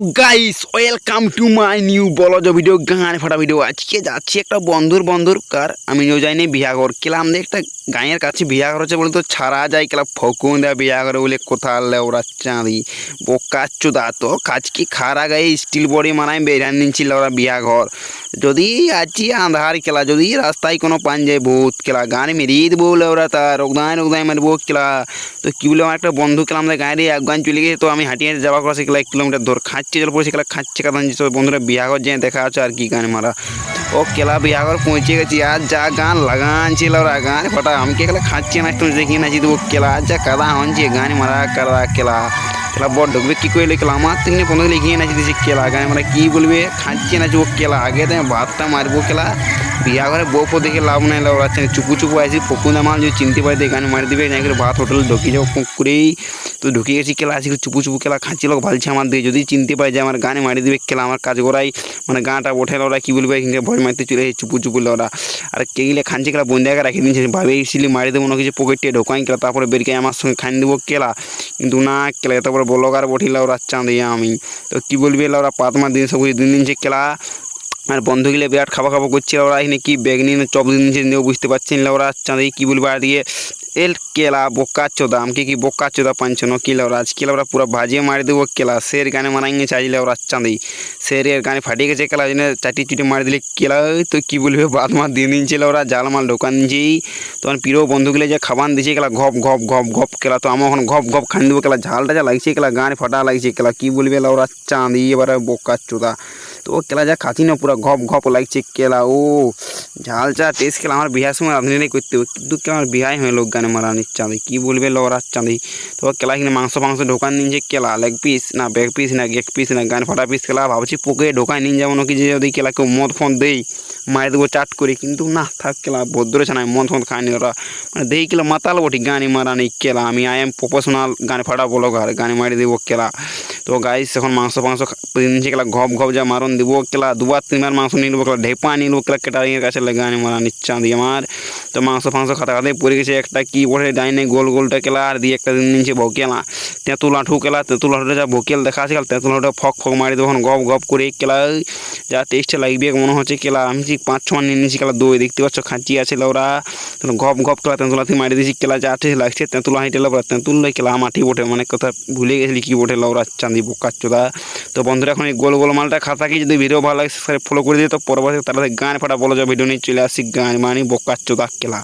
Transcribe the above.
Guys welcome to my new বলজ video গান ফাটা video আজকে যাচ্ছি একটা বন্ধুর বন্ধুর কার। আমি নিয়ে যাইনি বিয়াঘর কেলাম দিয়ে একটা গাঁয়ের কাছে বিয়াঘর হচ্ছে বলে তো ছাড়া যায়। কেলা ফকুন দেয় বিয়াঘরে বলে কোথাও ওরা চাঁদি? বোকা চুদা তো। কাজ কি খারা গায়ে স্টিল বডি মানায় বেরান নিচ্ছিল ওরা বিয়াঘর যদি আছি আন্ধার খেলা যদি রাস্তায় কোনো পান যায় ভূত খেলা গান মেরিয়ে দেবো বলে ওরা তার রোগদায় রোগদায় মারবো খেলা তো কী বলে, আমার একটা বন্ধু আমাদের গাঁয়ের এক গান চলে গেছে, তো আমি হাঁটিয়ে যাওয়া করা শিখলাম এক কিলোমিটার দূর। খাচ্ছে জল পড়েছে খেলা খাচ্ছে কাদান তো বন্ধুরা বিয়াঘর যেয়ে দেখা আছে আর কি গান মারা। ও খেলা বিয়াঘর পৌঁছে গেছি, আর যা গান লাগান ছিল ওরা গান ফটা, আমি কে খেলা খাচ্ছে না তুমি দেখি না জিতবো খেলা আর যা কাদা হচ্ছে গান মারা কাদা খেলা খেলা বড় ঢুকবে, কী করে খেলা আমার থেকে বন্ধু লিখিয়ে নাচি দিয়েছে খেলা গান মানে কী বলবে? খাচ্ছে না ও খেলা আগে তো আমি ভাতটা মারবো খেলা বিয়া ঘরে বউ ফো দেখে লাভ নাই, লাভ রাখছে চুপু চুপু আসি ফকুনা মাল যদি চিনতে পারে দিয়ে গান মারি দিবে, নাকি ভাত হোটেল ঢুকে যাব ফুঁক করেই তো ঢুকে গেছি খেলা আসি চুপু চুপু খেলা খাচ্ছিল ভালছে আমার দিয়ে। যদি চিনতে পারে যে আমার গানে মারি দিবে খেলা আমার কাজ করাই মানে গাঁটা ওঠে ওরা কী বলবে কিন্তু ভয় মারতে চলে এসে চুপু চুপু ওরা আর কে গেলে খাঞ্চি খেলা বন্ধাকে রাখি দিয়েছে, ভাবে সিলি মারি দেবো না কিছু পকেটে ঢোকাই খেলা তারপরে বেরিয়ে আমার সঙ্গে খান দেবো কেলা। কিন্তু না খেলা তারপরে বলগার বঠিলা ওরা চাঁদিয়া আমি। তো কী বলবি ওরা পাতমা দিন, সব দিন দিন যে খেলা আর বন্ধু গেলে বিরাট খাওয়া খাওয়া করছিল ওরা, এখানে কি ব্যাগ নিয়ে চপ দিন নিয়ে বুঝতে পারছেন ওরা চাঁদি কী বলব আর দিয়ে এল কেলা, বোকা চোদা, আমাকে কি বোকা চোদা পাঞ্চন কিলা ওরা আজ কেলা ওরা পুরো ভাজিয়ে মারি দেবো কেলা, শের গানে মারাইঙ্গে চাইলে ওরা চাঁদি শেরের গানে ফাটিয়ে গেছে কেলা জন্য চাটি চুটি মারি দিলে কেলা তো কী বলবে, বাদ মার দিন দিন ছিল ওরা, জাল মাল দোকান দিয়েই, তখন প্রিয় বন্ধুগুলো যে খাবার দিয়েছে কেলা, ঘপ ঘপ ঘপ ঘপ কেলা, তো আমার এখন ঘপ ঘপ খান দেবো কেলা, ঝালটা যা লাগছে কেলা, গানে ফাটা লাগছে কেলা, কী বলবে ওরা চাঁদি এবারে বোকা চোদা। তো কেলা যা খাচ্ছি না, পুরো ঘপ ঘপ লাগছে কেলা, ও। ঝাল চা টেস্ট খেলা আমার বিহার সময় রাঁধুনি করতে হবে। কিন্তু কি আমার বিহাই হয় লোক গানে মারা চাঁদি কী বলবে লড়ার চাঁদি? তো কেলা কিনে মাংস ফাংস ঢোকান নিয়ে কেলা লেগ পিস না ব্যাক পিস না গেক পিস না গান ফাটা পিস খেলা ভাবছি পোকে ঢোকায় নিয়ে যাব, নাকি যে যদি কেলা কেউ মদ ফোন দেই, মারি দেবো চাট করে। কিন্তু না, থাক কেলা, ভদ্র ছানা, মদ ফোন খায়নি ওরা। মানে দেই কেলা, মাতাল বটি গানি মারা নেই কেলা। আমি আই এম প্রফেশনাল গানে ফাটা বলো গানে মারি দেবো কেলা। তো গাইস এখন মাংস, ফাংস নিচে কেলা ঘপ ঘপ যা মারণ দিব কেলা দুবার, তিনবার মাংস নিয়ে নেব কেলা ঢেপা নিয়ে নেব কেলা কেটারিংয়ের কাছে গানে মারা নিচ্ছা দিয়ে আমার তো মাংস, ফাংস খাতা খাতে পড়ে গেছে, একটা কি বলে ডাইনে গোল, গোলটা কেলা আর দিয়ে একটা দিন নিচে ভকেলা তেঁতুল আঁঠু কেলা তেঁতুল আঁঠুটা যা ভকেল দেখা আছে কেলা তেঁতুল আঁঠুটা ফক ফক মারি দেবো গপ গপ করে কেলা যা টেস্টে লাগবে, মনে হচ্ছে কেলা, আমি ঠিক পাঁচ ছ নিয়ে নিয়েছি কেলা দই, দেখতে পাচ্ছ খাঁচি আছে ওরা গপ গপ কেলা তেঁতুলা থেকে মারি দিয়েছি, কেলা যা টেস্ট লাগছে, তেঁতুলা হাঁটে ওরা তেঁতুল কেলা মাটি বটে মানে কথা ভুলে গেছিলি কি বটে ওরা চাঁদি বোকার চোদা। তো বন্ধুরা, এখন এই গোল গোল মালটা খাতা কি যদি ভিডিও ভালো লাগে ফলো করে দিয়ে তো পরবর্তী তারা গান ফাটা বলো যা ভিডিও নিয়ে চলে আসি, গান মানি বোকার চোদা, কেলা।